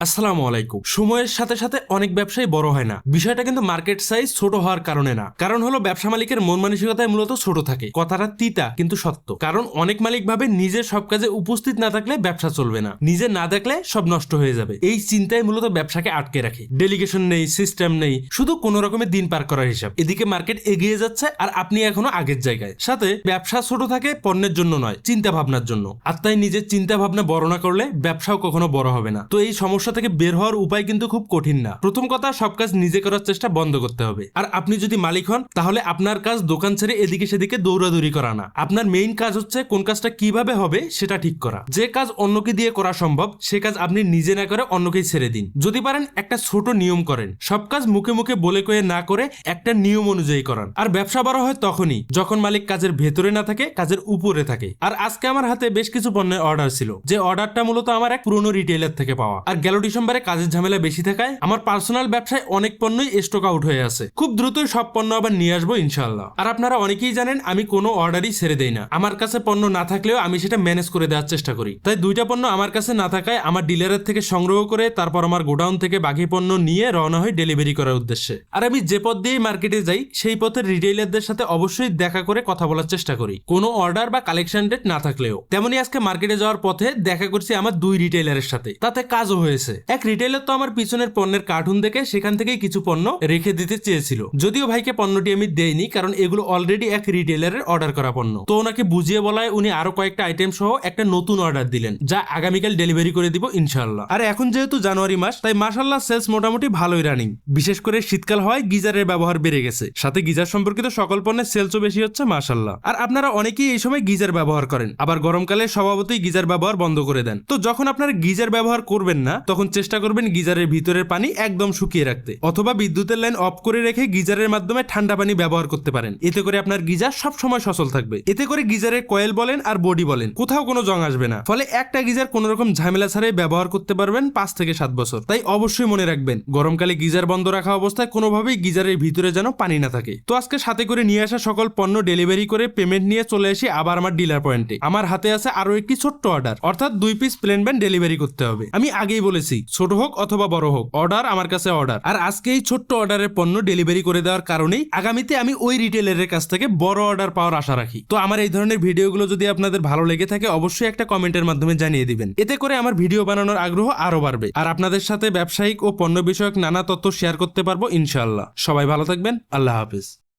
আসসালামু আলাইকুম। সময়ের সাথে সাথে অনেক ব্যবসায়ী বড় হয় না। বিষয়টা কিন্তু মার্কেট সাইজ ছোট হওয়ার কারণে না। কারণ হলো ব্যবসা মালিকের মন মানসিকতায় মূলত ছোট থাকে। কথাটা তিতা, কিন্তু সত্য। কারণ অনেক মালিক ভাবে নিজের সব কাজে উপস্থিত না থাকলে ব্যবসা চলবে না। নিজে না দেখলে সব নষ্ট হয়ে যাবে। এই চিন্তায় মূলত ব্যবসাকে আটকে রাখে। ডেলিগেশন নেই সিস্টেম নেই। শুধু কোন রকমের দিন পার করার হিসাব। এদিকে মার্কেট এগিয়ে যাচ্ছে আর আপনি এখনও আগের জায়গায়। সাথে ব্যবসা ছোট থাকে পণ্যের জন্য নয় চিন্তা ভাবনার জন্য। আর তাই নিজের চিন্তা ভাবনা বড় না করলে ব্যবসাও কখনো বড় হবে না। তো এই সমস্যা থেকে বের হওয়ার উপায় কিন্তু খুব কঠিন না। প্রথম কথা, সব কাজ নিজে করার চেষ্টা বন্ধ করতে হবে। আর আপনি যদি মালিক হন, তাহলে আপনার কাজ দোকান ছেড়ে এদিকে সেদিকে দৌড়াদৌড়ি করা না। আপনার মেইন কাজ হচ্ছে কোন কাজটা কীভাবে হবে সেটা ঠিক করা। যে কাজ অন্যকে দিয়ে করা সম্ভব, সে কাজ আপনি নিজে না করে অন্যকেই ছেড়ে দিন। যদি পারেন, একটা ছোট নিয়ম করেন। সব কাজ মুখে মুখে বলে কয়ে না করে একটা নিয়ম অনুযায়ী করান। আর ব্যবসা বড় হয় তখনই, যখন মালিক কাজের ভেতরে না থাকে, কাজের উপরে থাকে। আর আজকে আমার হাতে বেশ কিছু পণ্যের অর্ডার ছিল। যে অর্ডারটা মূলত আমার এক পুরনো রিটেলার থেকে পাওয়া। আর গেল ডিসেম্বরে কাজের ঝামেলা বেশি থাকায় আমার পার্সোনাল ব্যবসায় অনেক পণ্যই স্টক আউট হয়ে আছে। খুব দ্রুতই সব পণ্য আবার নিয়ে আসব ইনশাল্লাহ আর আপনারা অনেকেই জানেন, আমি কোনো অর্ডারই ছেড়ে দেই না। আমার কাছে পণ্য না থাকলেও আমি সেটা ম্যানেজ করে দেওয়ার চেষ্টা করি। তাই দুইটা পণ্য আমার কাছে না থাকায় আমার ডিলারের থেকে সংগ্রহ করে, তারপর আমার গোডাউন থেকে বাকি পণ্য নিয়ে রওনা হয় ডেলিভারি করার উদ্দেশ্যে। আর আমি যে পথ দিয়েই মার্কেটে যাই, সেই পথের রিটেইলারদের সাথে অবশ্যই দেখা করে কথা বলার চেষ্টা করি। কোনো অর্ডার বা কালেকশন ডেট না থাকলেও। তেমনি আজকে মার্কেটে যাওয়ার পথে দেখা করছি আমার দুই রিটেইলারের সাথে। তাতে কাজও হয়েছে। এক রিটেইলার তো আমার পিছনের পণ্যের কার্টুন দেখে সেখান থেকেই কিছু পণ্য রেখে দিতে চেয়েছিল। যদিও ভাইকে পণ্যটি আমি দেইনি, কারণ এগুলো অলরেডি এক রিটেইলারের অর্ডার করা পণ্য। তো ওনাকে বুঝিয়ে বলায় উনি আরও কয়েকটা আইটেম সহ একটা নতুন অর্ডার দিলেন, যা আগামীকাল ডেলিভারি করে দিব ইনশাল্লাহ আর এখন যেহেতু জানুয়ারি মাস, তাই মাসাল্লাহ সেলস মোটামুটি ভালোই রানিং বিশেষ করে শীতকাল হয় গিজারের ব্যবহার বেড়ে গেছে। সাথে গিজার সম্পর্কিত সকল পণ্যের সেলসও বেশি হচ্ছে মাসাল্লাহ আর আপনারা অনেকেই এই সময় গিজার ব্যবহার করেন, আবার গরমকালে স্বভাবতই গিজার ব্যবহার বন্ধ করে দেন। তো যখন আপনারা গিজার ব্যবহার করবেন না, তখন চেষ্টা করবেন গিজারের ভিতরের পানি একদম শুকিয়ে রাখতে, অথবা বিদ্যুতের লাইন অফ করে রেখে গিজারের মাধ্যমে ঠান্ডা পানি ব্যবহার করতে পারেন। এতে করে আপনার গিজার সব সময় সচল থাকবে। এতে করে গিজারের কয়েল বলেন আর বডি বলেন, কোথাও কোনো জং আসবে না। ফলে একটা গিজার কোনো রকম ঝামেলা ছাড়াই ব্যবহার করতে পারবেন পাঁচ থেকে সাত বছর। তাই অবশ্যই মনে রাখবেন, গরমকালে গিজার বন্ধ রাখা অবস্থায় কোনোভাবেই গিজারের ভিতরে যেন পানি না থাকে। তো আজকে সাথে করে নিয়ে আসা সকল পণ্য ডেলিভারি করে পেমেন্ট নিয়ে চলে আসি আবার আমার ডিলার পয়েন্টে। আমার হাতে আছে আরও একটি ছোট্ট অর্ডার, অর্থাৎ দুই পিস প্লেন ব্যান্ড ডেলিভারি করতে হবে। আমি আগেই বলেছি ছোট হোক অথবা বড় হোক অর্ডার আমার কাছে অর্ডার আর আজকে এই ছোট্ট অর্ডারের পণ্য ডেলিভারি করে দেওয়ার কারণেই আগামীতে আমি ওই রিটেলারের কাছ থেকে বড় অর্ডার পাওয়ার আশা রাখি। তো আমার এই ধরনের ভিডিওগুলো যদি আপনাদের ভালো লেগে থাকে, অবশ্যই একটা কমেন্টের মাধ্যমে জানিয়ে দিবেন। এতে করে আমার ভিডিও বানানোর আগ্রহ আরও বাড়বে। আর আপনাদের সাথে ব্যবসায়িক ও পণ্য বিষয়ক নানা তথ্য শেয়ার করতে পারব, ইনশাআল্লাহ। সবাই ভালো থাকবেন, আল্লাহ হাফিজ।